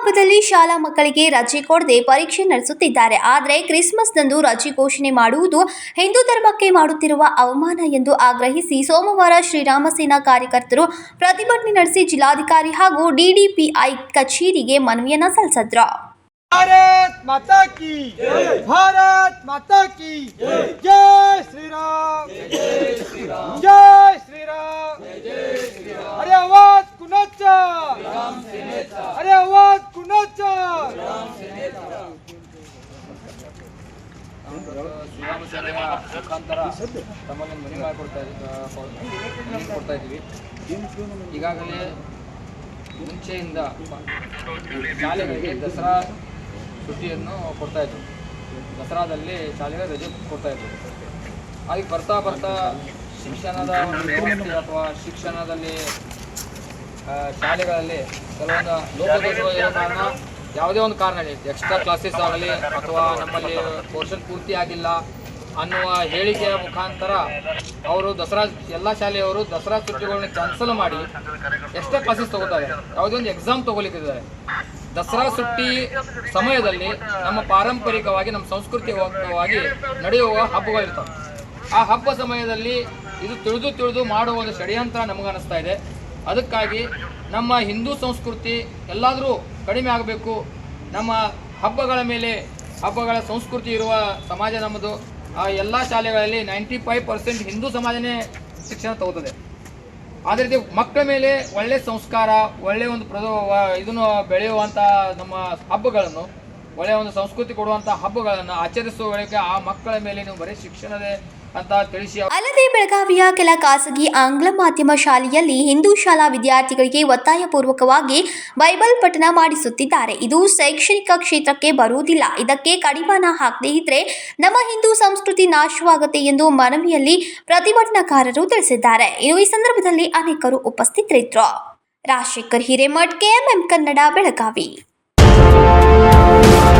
ಹಬ್ಬದಲ್ಲಿ ಶಾಲಾ ಮಕ್ಕಳಿಗೆ ರಜೆ ಕೊಡದೆ ಪರೀಕ್ಷೆ ನಡೆಸುತ್ತಿದ್ದಾರೆ. ಆದರೆ ಕ್ರಿಸ್ಮಸ್ನಂದು ರಜೆ ಘೋಷಣೆ ಮಾಡುವುದು ಹಿಂದೂ ಧರ್ಮಕ್ಕೆ ಮಾಡುತ್ತಿರುವ ಅವಮಾನ ಎಂದು ಆಗ್ರಹಿಸಿ ಸೋಮವಾರ ಶ್ರೀರಾಮ ಸೇನಾ ಕಾರ್ಯಕರ್ತರು ಪ್ರತಿಭಟನೆ ನಡೆಸಿ ಜಿಲ್ಲಾಧಿಕಾರಿ ಹಾಗೂ ಡಿಡಿಪಿಐ ಕಚೇರಿಗೆ ಮನವಿಯನ್ನು ಸಲ್ಲಿಸಿದ್ರು. ಭಾರತ್ ಮಾತಾ ಕಿ ಭಾರತ್ ಮಾತಾ ಕಿ ಶ್ರೀರಾಮ ಸೇನೆಯ ಮುಖಾಂತರ ತಮ್ಮಲ್ಲಿ ಮನೆ ಮಾಡಿಕೊಡ್ತಾ ಇದ್ದೀವಿ ಕೊಡ್ತಾ ಇದ್ದೀವಿ ಈಗಾಗಲೇ ಮುಂಚೆಯಿಂದ ಶಾಲೆಗಳಿಗೆ ದಸರಾ ಸುದ್ದಿಯನ್ನು ಕೊಡ್ತಾ ಇದ್ರು. ದಸರಾದಲ್ಲಿ ಶಾಲೆಗೆ ರಜೆ ಕೊಡ್ತಾ ಇದ್ರು. ಹಾಗೆ ಬರ್ತಾ ಬರ್ತಾ ಶಿಕ್ಷಣದ ಅಥವಾ ಶಿಕ್ಷಣದಲ್ಲಿ ಶಾಲೆಗಳಲ್ಲಿ ಕೆಲವೊಂದು ಕಾರಣ ಯಾವುದೇ ಒಂದು ಕಾರಣ ಎಕ್ಸ್ಟ್ರಾ ಕ್ಲಾಸಸ್ ಆಗಲಿ ಅಥವಾ ನಮ್ಮಲ್ಲಿ ಪೋರ್ಷನ್ ಪೂರ್ತಿ ಆಗಿಲ್ಲ ಅನ್ನುವ ಹೇಳಿಕೆಯ ಮುಖಾಂತರ ಅವರು ದಸರಾ, ಎಲ್ಲ ಶಾಲೆಯವರು ದಸರಾ ಚುಟ್ಟಿಗಳನ್ನ ಕ್ಯಾನ್ಸಲ್ ಮಾಡಿ ಎಕ್ಸ್ಟ್ರಾ ಕ್ಲಾಸಸ್ ತಗೋತಾರೆ. ಯಾವುದೇ ಒಂದು ಎಕ್ಸಾಮ್ ತಗೋಲಿಕ್ಕಿದ್ದಾರೆ ದಸರಾ ಸುಟ್ಟಿ ಸಮಯದಲ್ಲಿ ನಮ್ಮ ಪಾರಂಪರಿಕವಾಗಿ, ನಮ್ಮ ಸಂಸ್ಕೃತಿವಾಗಿ ನಡೆಯುವ ಹಬ್ಬಗಳಿರ್ತವೆ ಆ ಹಬ್ಬ ಸಮಯದಲ್ಲಿ ಇದು ತಿಳಿದು ತಿಳಿದು ಮಾಡುವ ಒಂದು ಷಡ್ಯಂತ್ರ ನಮಗನಿಸ್ತಾ ಇದೆ. ಅದಕ್ಕಾಗಿ ನಮ್ಮ ಹಿಂದೂ ಸಂಸ್ಕೃತಿ ಎಲ್ಲಾದರೂ ಕಡಿಮೆ ಆಗಬೇಕು. ನಮ್ಮ ಹಬ್ಬಗಳ ಮೇಲೆ ಹಬ್ಬಗಳ ಸಂಸ್ಕೃತಿ ಇರುವ ಸಮಾಜ ನಮ್ಮದು. ಆ ಎಲ್ಲ ಶಾಲೆಗಳಲ್ಲಿ ನೈಂಟಿ ಫೈವ್ ಪರ್ಸೆಂಟ್ ಹಿಂದೂ ಸಮಾಜನೇ ಶಿಕ್ಷಣ ತಗೋತದೆ. ಅದೇ ರೀತಿ ಮಕ್ಕಳ ಮೇಲೆ ಒಳ್ಳೆ ಸಂಸ್ಕಾರ, ಒಳ್ಳೆ ಒಂದು ಪ್ರದ ಇದನ್ನು ಬೆಳೆಯುವಂಥ ನಮ್ಮ ಹಬ್ಬಗಳನ್ನು ಒಳ್ಳೆಯ ಒಂದು ಸಂಸ್ಕೃತಿ ಕೊಡುವಂಥ ಹಬ್ಬಗಳನ್ನು ಆಚರಿಸುವ ವೇಳೆಗೆ ಆ ಮಕ್ಕಳ ಮೇಲೆ ನೀವು ಬರೀ ಶಿಕ್ಷಣದೇ ಅಂತ ತಿಳಿಸಿ ಅಲ್ಲದೆ ಬೆಳಗಾವಿಯ ಕೆಲ ಖಾಸಗಿ ಆಂಗ್ಲ ಮಾಧ್ಯಮ ಶಾಲೆಯಲ್ಲಿ ಹಿಂದೂ ಶಾಲಾ ವಿದ್ಯಾರ್ಥಿಗಳಿಗೆ ಒತ್ತಾಯಪೂರ್ವಕವಾಗಿ ಬೈಬಲ್ ಪಠನ ಮಾಡಿಸುತ್ತಿದ್ದಾರೆ. ಇದು ಶೈಕ್ಷಣಿಕ ಕ್ಷೇತ್ರಕ್ಕೆ ಬರುವುದಿಲ್ಲ. ಇದಕ್ಕೆ ಕಡಿವಾಣ ಹಾಕದೇ ಇದ್ರೆ ನಮ್ಮ ಹಿಂದೂ ಸಂಸ್ಕೃತಿ ನಾಶವಾಗುತ್ತೆ ಎಂದು ಮನವಿಯಲ್ಲಿ ಪ್ರತಿಭಟನಾಕಾರರು ತಿಳಿಸಿದ್ದಾರೆ. ಇನ್ನು ಈ ಸಂದರ್ಭದಲ್ಲಿ ಅನೇಕರು ಉಪಸ್ಥಿತರಿದ್ದರು. Rajashekhar Hiremath, KMM Kannada, Belagavi. Thank you.